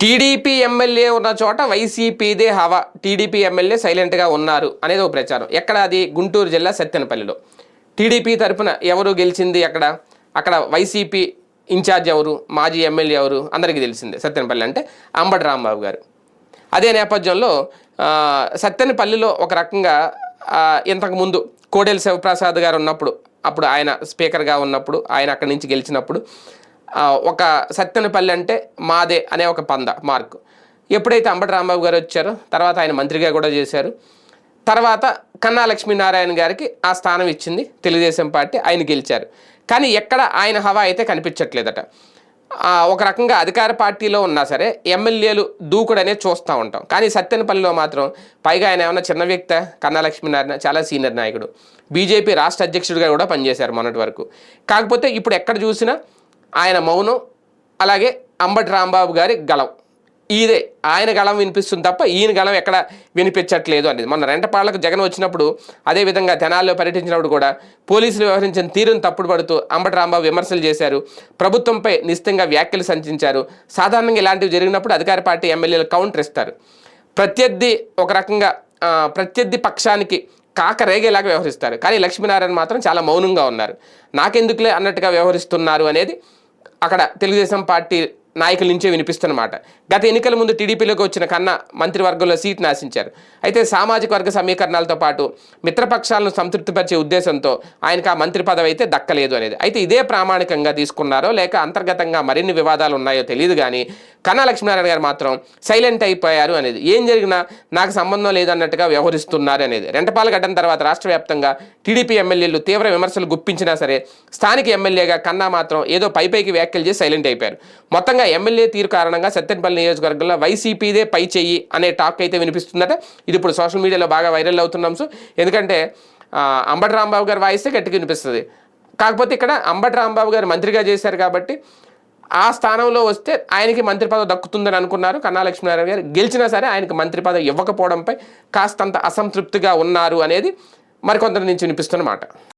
TDP MLA ఉన్న చోట వైసీపీదే హవా. టీడీపీ ఎమ్మెల్యే సైలెంట్గా ఉన్నారు అనేది ఒక ప్రచారం. ఎక్కడ అది? గుంటూరు జిల్లా సత్తెనపల్లిలో. టీడీపీ తరపున ఎవరు గెలిచింది అక్కడ? అక్కడ వైసీపీ ఇన్ఛార్జ్ ఎవరు? మాజీ ఎమ్మెల్యే ఎవరు? అందరికీ తెలిసిందే సత్తెనపల్లి అంటే అంబటి రాంబాబు గారు. అదే నేపథ్యంలో ఆ, సత్తెనపల్లిలో ఒక రకంగా ఇంతకుముందు కోడెల శివప్రసాద్ గారు ఉన్నప్పుడు అప్పుడు ఆయన స్పీకర్గా ఉన్నప్పుడు ఆయన అక్కడి నుంచి గెలిచినప్పుడు ఒక సత్తెనపల్లి అంటే మాదే అనే ఒక పంద మార్క్. ఎప్పుడైతే అంబటి రాంబాబు గారు వచ్చారో తర్వాత ఆయన మంత్రిగా కూడా చేశారు. తర్వాత కన్నా లక్ష్మీనారాయణ గారికి ఆ స్థానం ఇచ్చింది తెలుగుదేశం పార్టీ ఆయన గెలిచారు. కానీ ఎక్కడ ఆయన హవా అయితే కనిపించట్లేదట. ఒక రకంగా అధికార పార్టీలో ఉన్నా సరే ఎమ్మెల్యేలు దూకుడనే చూస్తూ ఉంటాం. కానీ సత్యనపల్లిలో మాత్రం పైగా ఆయన ఏమన్నా చిన్న వ్యక్త కన్నా లక్ష్మీనారాయణ చాలా సీనియర్ నాయకుడు. బీజేపీ రాష్ట్ర అధ్యక్షుడిగా కూడా పనిచేశారు మొన్నటి వరకు. కాకపోతే ఇప్పుడు ఎక్కడ చూసినా ఆయన మౌనం అలాగే అంబటి రాంబాబు గారి గళం. ఇదే ఆయన గళం వినిపిస్తుంది తప్ప ఈయన గళం ఎక్కడ వినిపించట్లేదు అనేది. మొన్న రెంటపాళ్ళకు జగన్ వచ్చినప్పుడు అదేవిధంగా తెనాల్లో పర్యటించినప్పుడు కూడా పోలీసులు వ్యవహరించిన తీరును తప్పుడు పడుతూ అంబటి రాంబాబు విమర్శలు చేశారు. ప్రభుత్వంపై నిశ్చితంగా వ్యాఖ్యలు సంచించారు సాధారణంగా ఇలాంటివి జరిగినప్పుడు అధికార పార్టీ ఎమ్మెల్యేలు కౌంటర్ ఇస్తారు. ప్రత్యర్థి ఒక రకంగా ప్రత్యర్థి పక్షానికి కాక రేగేలాగా వ్యవహరిస్తారు. కానీ లక్ష్మీనారాయణ మాత్రం చాలా మౌనంగా ఉన్నారు. నాకెందుకులే అన్నట్టుగా వ్యవహరిస్తున్నారు అనేది అక్కడ తెలుగుదేశం పార్టీ నాయకుల నుంచే వినిపిస్తున్నమాట. గత ఎన్నికల ముందు టీడీపీలోకి వచ్చిన కన్నా మంత్రివర్గంలో సీట్ నాశించారు. అయితే సామాజిక వర్గ సమీకరణాలతో పాటు మిత్రపక్షాలను సంతృప్తిపరిచే ఉద్దేశంతో ఆయనకు ఆ మంత్రి పదవి అయితే దక్కలేదు అనేది. అయితే ఇదే ప్రామాణికంగా తీసుకున్నారో లేక అంతర్గతంగా మరిన్ని వివాదాలు ఉన్నాయో తెలియదు కానీ కన్నా లక్ష్మీనారాయణ గారు మాత్రం సైలెంట్ అయిపోయారు అనేది. ఏం జరిగినా నాకు సంబంధం లేదన్నట్టుగా వ్యవహరిస్తున్నారు అనేది. రెంటపాల ఘటన తర్వాత రాష్ట్ర వ్యాప్తంగా టీడీపీ ఎమ్మెల్యేలు తీవ్ర విమర్శలు గుప్పించినా సరే స్థానిక ఎమ్మెల్యేగా కన్నా మాత్రం ఏదో పై పైకి వ్యాఖ్యలు చేసి సైలెంట్ అయిపోయారు. మొత్తంగా ఎమ్మెల్యే తీరు కారణంగా సత్తెనపల్లి నియోజకవర్గంలో వైసీపీదే పై చెయ్యి అనే టాక్ అయితే వినిపిస్తుందట. ఇది ఇప్పుడు సోషల్ మీడియాలో బాగా వైరల్ అవుతున్నాం సో ఎందుకంటే అంబటి రాంబాబు గారు వాయిస్తే గట్టిగా వినిపిస్తుంది. కాకపోతే ఇక్కడ అంబటి రాంబాబు గారు మంత్రిగా చేశారు కాబట్టి ఆ స్థానంలో వస్తే ఆయనకి మంత్రి పదవి దక్కుతుందని అనుకున్నారు. కన్నా లక్ష్మీనారాయణ గారు గెలిచినా సరే ఆయనకి మంత్రి పదవి ఇవ్వకపోవడంపై కాస్తంత అసంతృప్తిగా ఉన్నారు అనేది మరికొందరి నుంచి వినిపిస్తున్నమాట